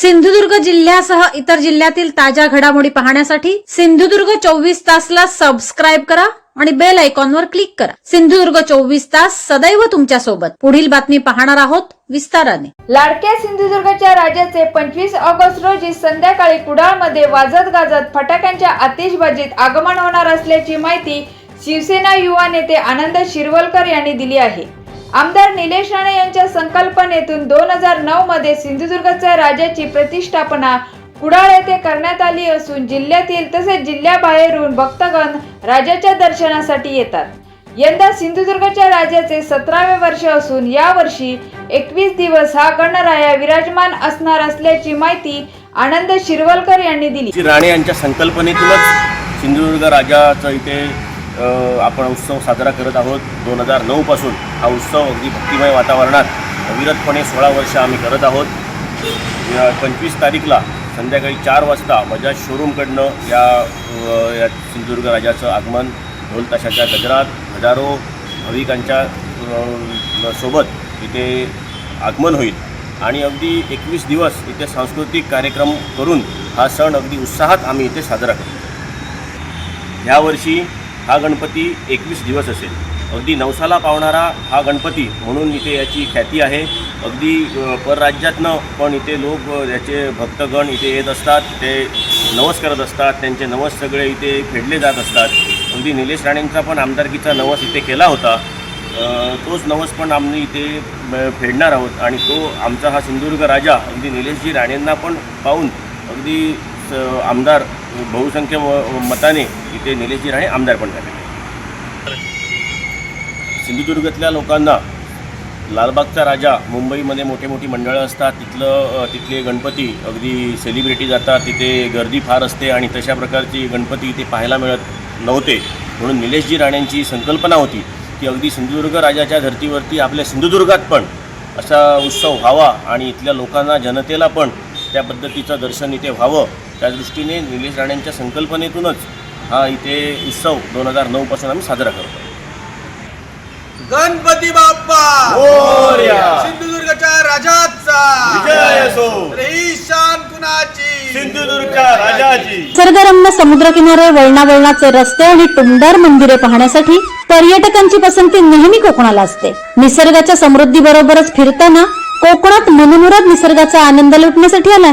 सिंधुदुर्ग जिल्ह्यासह इतर जिल्ह्यातील ताज्या घडामोडी पाहण्यासाठी सिंधुदुर्ग चोवीस तासला सबस्क्राईब करा आणि बेल आयकॉनवर क्लिक करा. सिंधुदुर्ग चोवीस तास सदैव तुमच्यासोबत. पुढील बातमी पाहणार आहोत विस्ताराने. लाडक्या सिंधुदुर्गच्या राजाचे पंचवीस ऑगस्ट रोजी संध्याकाळी कुडाळमध्ये वाजत गाजत फटाक्यांच्या आतिषबाजीत आगमन होणार असल्याची माहिती शिवसेना युवा नेते आनंद शिरवलकर यांनी दिली आहे. आमदार निलेश राणे यांच्या संकल्पनेतून दोन हजार नऊ मध्ये सिंधुदुर्गच्या राजाची प्रतिष्ठापना कुडाळ येथे करण्यात आली असून जिल्ह्यातील तसेच जिल्ह्याबाहेरून भक्तगण राजाच्या दर्शनासाठी येतात. यंदा सिंधुदुर्गच्या राजाचे सतरावे वर्ष असून यावर्षी एकवीस दिवस हा गणराया विराजमान असणार असल्याची माहिती आनंद शिरवलकर यांनी दिली. राणे यांच्या संकल्पनेतूनच सिंधुदुर्ग राजाचं इथे आपण उत्सव साजरा करत आहोत. दोन हजार नऊपासून हा उत्सव अगदी भक्तिमय वातावरणात अविरतपणे सोळा वर्ष आम्ही करत आहोत. या पंचवीस तारीखला संध्याकाळी चार वाजता बजाज शोरूमकडनं या या सिंधुदुर्ग राजाचं आगमन ढोल ताशाच्या गजरात हजारो भाविकांच्या सोबत इथे आगमन होईल. आणि अगदी एकवीस दिवस इथे सांस्कृतिक कार्यक्रम करून हा सण अगदी उत्साहात आम्ही इथे साजरा करतो. ह्यावर्षी हा गणपती एकवीस दिवस असेल. अगदी नवसाला पावणारा हा गणपती म्हणून इथे याची ख्याती आहे. अगदी परराज्यातनं पण इथे लोक याचे भक्तगण इथे येत असतात. ते नवस करत असतात. त्यांचे नवस सगळे इथे फेडले जात असतात. अगदी निलेश राणेंचा पण आमदारकीचा नवस इथे केला होता. तोच नवस पण आम्ही इथे फेडणार आहोत. आणि तो आमचा हा सिंधुदुर्ग राजा अगदी निलेशजी राणेंना पण पाहून अगदी स- आमदार बहुसंख्य म- मताने इथे निलेशजी राणे आमदार पण झालेले सिंधुदुर्गातल्या लोकांना लालबागचा राजा मुंबईमध्ये मोठे मोठी मंडळं असतात तिथलं तिथले गणपती अगदी सेलिब्रिटी जातात तिथे गर्दी फार असते आणि तशा प्रकारची गणपती इथे पाहायला मिळत नव्हते. म्हणून निलेशजी राणेंची संकल्पना होती की अगदी सिंधुदुर्ग राजाच्या धर्तीवरती आपल्या सिंधुदुर्गात पण असा उत्सव व्हावा आणि इथल्या लोकांना जनतेला पण त्या पद्धतीचं दर्शन इथे व्हावं. त्या दृष्टीने निलेश राणेंच्या संकल्पनेतूनच हा इथे उत्सव दोन हजार नऊपासून आम्ही साजरा करतो. गणपती बाप्पा! मोरया. सिंधुदुर्गच्या राजाचा! विजय असो. ही शान कुणाची? सिंधुदुर्गच्या राजाची! निसर्गरम्य समुद्रकिनारे वळणा वळणाचे रस्ते आणि टुमदार मंदिरे पाहण्यासाठी पर्यटकांची पसंती नेहमी कोकणाला असते. निसर्गाच्या समृद्धी बरोबरच फिरताना कोकणात मनमुराद निसर्गाचा आनंद लुटण्यासाठी आलाय.